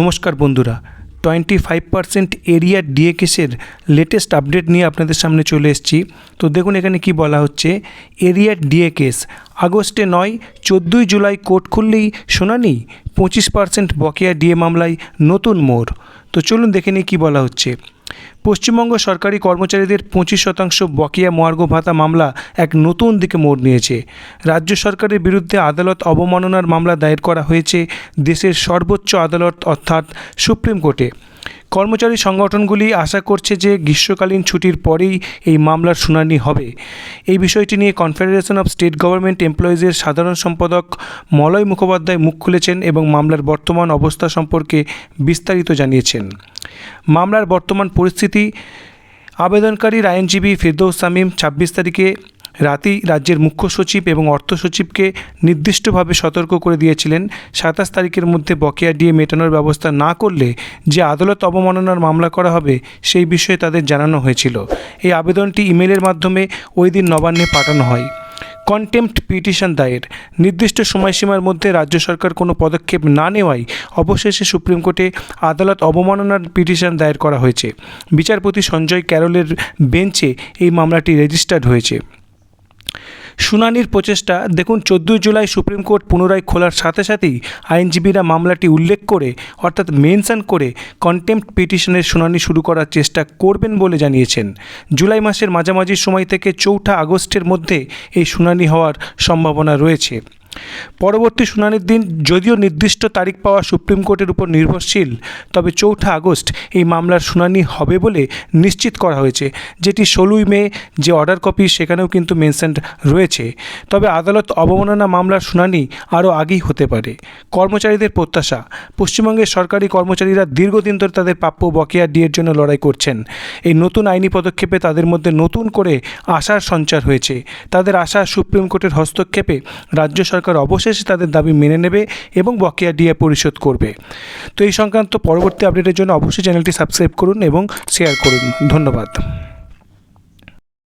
নমস্কার বন্ধুরা twenty five percent area ডিএকেসের লেটেস্ট আপডেট নিয়ে আপনাদের সামনে চলে এসেছি। তো দেখুন এখানে কি বলা হচ্ছে, এরিয়া ডিএকেস আগস্টে নয়, চোদ্দোই জুলাই কোর্ট খুললেই শোনানি, পঁচিশ পার্সেন্ট বকেয়া ডিএ মামলায় নতুন মোড়। তো চলুন দেখে নিই কী বলা হচ্ছে। পশ্চিমবঙ্গ সরকারি কর্মচারীদের পঁচিশ শতাংশ বকেয়া মহার্ঘ ভাতা মামলা এক নতুন দিকে মোড় নিয়েছে। রাজ্য সরকারের বিরুদ্ধে আদালত অবমাননার মামলা দায়ের করা হয়েছে দেশের সর্বোচ্চ আদালত অর্থাৎ সুপ্রিম কোর্টে। কর্মচারী সংগঠনগুলি আশা করছে যে গ্রীষ্মকালীন ছুটির পরেই এই মামলার শুনানি হবে। এই বিষয়টি নিয়ে কনফেডারেশন অফ স্টেট গভর্নমেন্ট এমপ্লয়িজের সাধারণ সম্পাদক মলয় মুখোপাধ্যায় মুখ খুলেছেন এবং মামলার বর্তমান অবস্থা সম্পর্কে বিস্তারিত জানিয়েছেন। মামলার বর্তমান পরিস্থিতি আবেদনকারীর আইনজীবী ফিরদৌস সামিম ছাব্বিশ তারিখে রাতেই রাজ্যের মুখ্য সচিব এবং অর্থ সচিবকে নির্দিষ্টভাবে সতর্ক করে দিয়েছিলেন। সাতাশ তারিখের মধ্যে বকেয়া ডিএ মেটানোর ব্যবস্থা না করলে যে আদালত অবমাননার মামলা করা হবে, সেই বিষয়ে তাদের জানানো হয়েছিল। এই আবেদনটি ইমেলের মাধ্যমে ওই দিন নবান্নে পাঠানো হয়। কন্টেম্পট পিটিশন দায়ের। নির্দিষ্ট সময়সীমার মধ্যে রাজ্য সরকার কোনো পদক্ষেপ না নেওয়ায় অবশেষে সুপ্রিম কোর্টে আদালত অবমাননার পিটিশন দায়ের করা হয়েছে। বিচারপতি সঞ্জয় ক্যারলের বেঞ্চে এই মামলাটি রেজিস্টার্ড হয়েছে। শুনানির প্রচেষ্টা, দেখুন, চোদ্দোই জুলাই সুপ্রিম কোর্ট পুনরায় খোলার সাথে সাথেই আইনজীবীরা মামলাটি উল্লেখ করে, অর্থাৎ মেনশন করে কন্টেম্প পিটিশনের শুনানি শুরু করার চেষ্টা করবেন বলে জানিয়েছেন। জুলাই মাসের মাঝামাঝি সময় থেকে চৌঠা আগস্টের মধ্যে এই শুনানি হওয়ার সম্ভাবনা রয়েছে। পরবর্তী শুনানির দিন যদিও নির্দিষ্ট তারিখ পাওয়া সুপ্রিম কোর্টের উপর নির্ভরশীল, তবে চৌঠা আগস্ট এই মামলার শুনানি হবে বলে নিশ্চিত করা হয়েছে, যেটি ষোলোই মে যে অর্ডার কপি সেখানেও কিন্তু মেনশনড রয়েছে। তবে আদালত অবমাননা মামলার শুনানি আরও আগেই হতে পারে। কর্মচারীদের প্রত্যাশা, পশ্চিমবঙ্গের সরকারি কর্মচারীরা দীর্ঘদিন ধরে তাদের প্রাপ্য বকেয়া ডিয়ের জন্য লড়াই করছেন। এই নতুন আইনি পদক্ষেপে তাদের মধ্যে নতুন করে আশার সঞ্চার হয়েছে। তাদের আশা সুপ্রিম কোর্টের হস্তক্ষেপে রাজ্য সরকার অবশেষে তাদের দাবি মেনে নেবে এবং বকেয়া ডিএ পরিশোধ করবে। তো এই সংক্রান্ত পরবর্তী আপডেটের জন্য অবশ্যই চ্যানেলটি সাবস্ক্রাইব করুন এবং শেয়ার করুন। ধন্যবাদ।